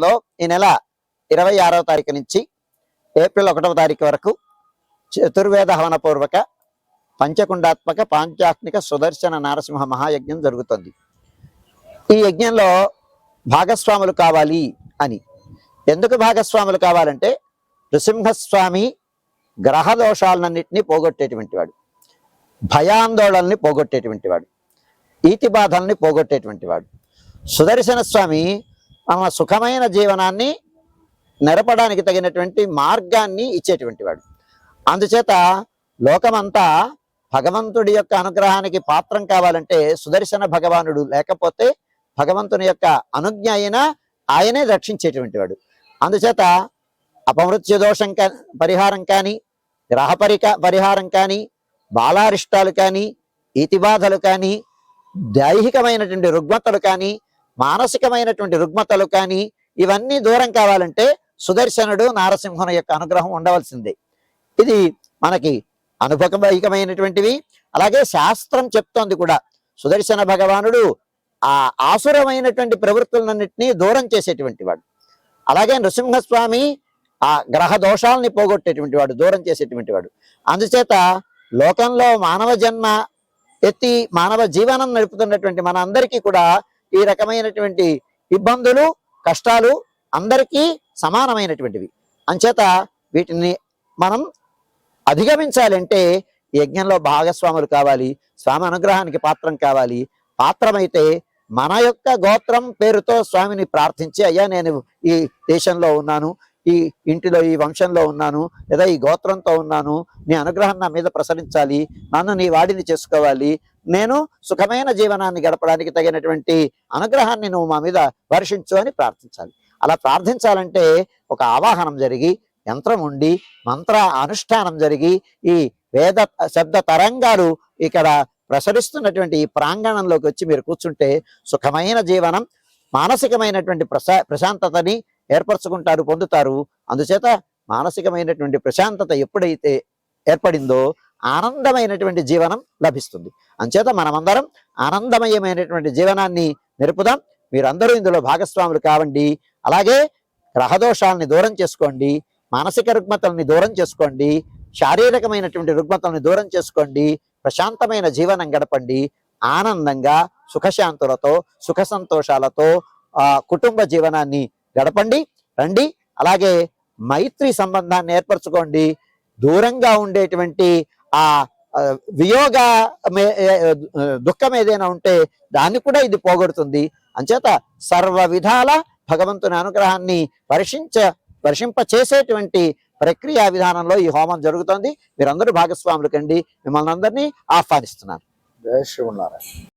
లో ఈ నెల ఇరవై ఆరవ తారీఖు నుంచి ఏప్రిల్ ఒకటవ తారీఖు వరకు చతుర్వేద హవనపూర్వక పంచకుండాత్మక పాంచాత్మిక సుదర్శన నారసింహ మహాయజ్ఞం జరుగుతుంది. ఈ యజ్ఞంలో భాగస్వాములు కావాలి అని. ఎందుకు భాగస్వాములు కావాలంటే నృసింహస్వామి గ్రహ దోషాలన్నింటినీ పోగొట్టేటువంటి వాడు. భయాందోళనని పోగొట్టేటువంటి వాడు. ఈతి బాధల్ని పోగొట్టేటువంటి వాడు. సుదర్శన స్వామి మన సుఖమైన జీవనాన్ని నెరపడానికి తగినటువంటి మార్గాన్ని ఇచ్చేటువంటి వాడు. అందుచేత లోకమంతా భగవంతుడి యొక్క అనుగ్రహానికి పాత్రం కావాలంటే సుదర్శన భగవానుడు లేకపోతే భగవంతుని యొక్క అనుజ్ఞ అయినా ఆయనే రక్షించేటువంటి వాడు. అందుచేత అపమృత్యు దోషం కా పరిహారం కానీ గ్రహ పరిక పరిహారం కానీ బాలారిష్టాలు కానీ ఇతిబాధలు కానీ దైహికమైనటువంటి రుగ్మతలు కానీ మానసికమైనటువంటి రుగ్మతలు కానీ ఇవన్నీ దూరం కావాలంటే సుదర్శనుడు నారసింహుని యొక్క అనుగ్రహం ఉండవలసిందే. ఇది మనకి అనుభవైకమైనటువంటివి. అలాగే శాస్త్రం చెప్తోంది కూడా. సుదర్శన భగవానుడు ఆ ఆసురమైనటువంటి ప్రవృత్తులన్నింటినీ దూరం చేసేటువంటి వాడు. అలాగే నృసింహస్వామి ఆ గ్రహ దోషాలని పోగొట్టేటువంటి వాడు దూరం చేసేటువంటి వాడు. అందుచేత లోకంలో మానవ జన్మ ఎత్తి మానవ జీవనం నడుపుతున్నటువంటి మన అందరికీ కూడా ఈ రకమైనటువంటి ఇబ్బందులు కష్టాలు అందరికీ సమానమైనటువంటివి. అంచేత వీటిని మనం అధిగమించాలంటే యజ్ఞంలో భాగస్వాములు కావాలి స్వామి అనుగ్రహానికి పాత్రం కావాలి. పాత్రమైతే మన యొక్క గోత్రం పేరుతో స్వామిని ప్రార్థించి అయ్యా నేను ఈ దేశంలో ఉన్నాను ఈ ఇంటిలో ఈ వంశంలో ఉన్నాను లేదా ఈ గోత్రంతో ఉన్నాను నీ అనుగ్రహం నా మీద ప్రసరించాలి నన్ను నీ వాడిని చేసుకోవాలి నేను సుఖమైన జీవనాన్ని గడపడానికి తగినటువంటి అనుగ్రహాన్ని నువ్వు మా మీద వర్షించు అని ప్రార్థించాలి. అలా ప్రార్థించాలంటే ఒక ఆవాహనం జరిగి యంత్రం ఉండి మంత్ర అనుష్ఠానం జరిగి ఈ వేద శబ్ద తరంగాలు ఇక్కడ ప్రసరిస్తున్నటువంటి ఈ ప్రాంగణంలోకి వచ్చి మీరు కూర్చుంటే సుఖమైన జీవనం మానసికమైనటువంటి ప్రశా ప్రశాంతతని ఏర్పరచుకుంటారు పొందుతారు. అందుచేత మానసికమైనటువంటి ప్రశాంతత ఎప్పుడైతే ఏర్పడిందో ఆనందమైనటువంటి జీవనం లభిస్తుంది. అంచేత మనమందరం ఆనందమయమైనటువంటి జీవనాన్ని నిరుపుదాం మీరందరూ ఇందులో భాగస్వాములు కావండి. అలాగే గ్రహదోషాలని దూరం చేసుకోండి. మానసిక రుగ్మతల్ని దూరం చేసుకోండి. శారీరకమైనటువంటి రుగ్మతల్ని దూరం చేసుకోండి. ప్రశాంతమైన జీవనం గడపండి. ఆనందంగా సుఖశాంతులతో సుఖ సంతోషాలతో ఆ కుటుంబ జీవనాన్ని గడపండి. రండి. అలాగే మైత్రి సంబంధాన్ని ఏర్పరచుకోండి. దూరంగా ఉండేటువంటి ఆ వియోగ దుఃఖం ఏదైనా ఉంటే దాన్ని కూడా ఇది పోగొడుతుంది. అంచేత సర్వ విధాల భగవంతుని అనుగ్రహాన్ని వర్షించ వర్షింప చేసేటువంటి ప్రక్రియ విధానంలో ఈ హోమం జరుగుతోంది. మీరందరూ భాగస్వాములు కండి మిమ్మల్ని అందరినీ ఆహ్వానిస్తున్నారు జయ శ్రీమన్నారాయణ.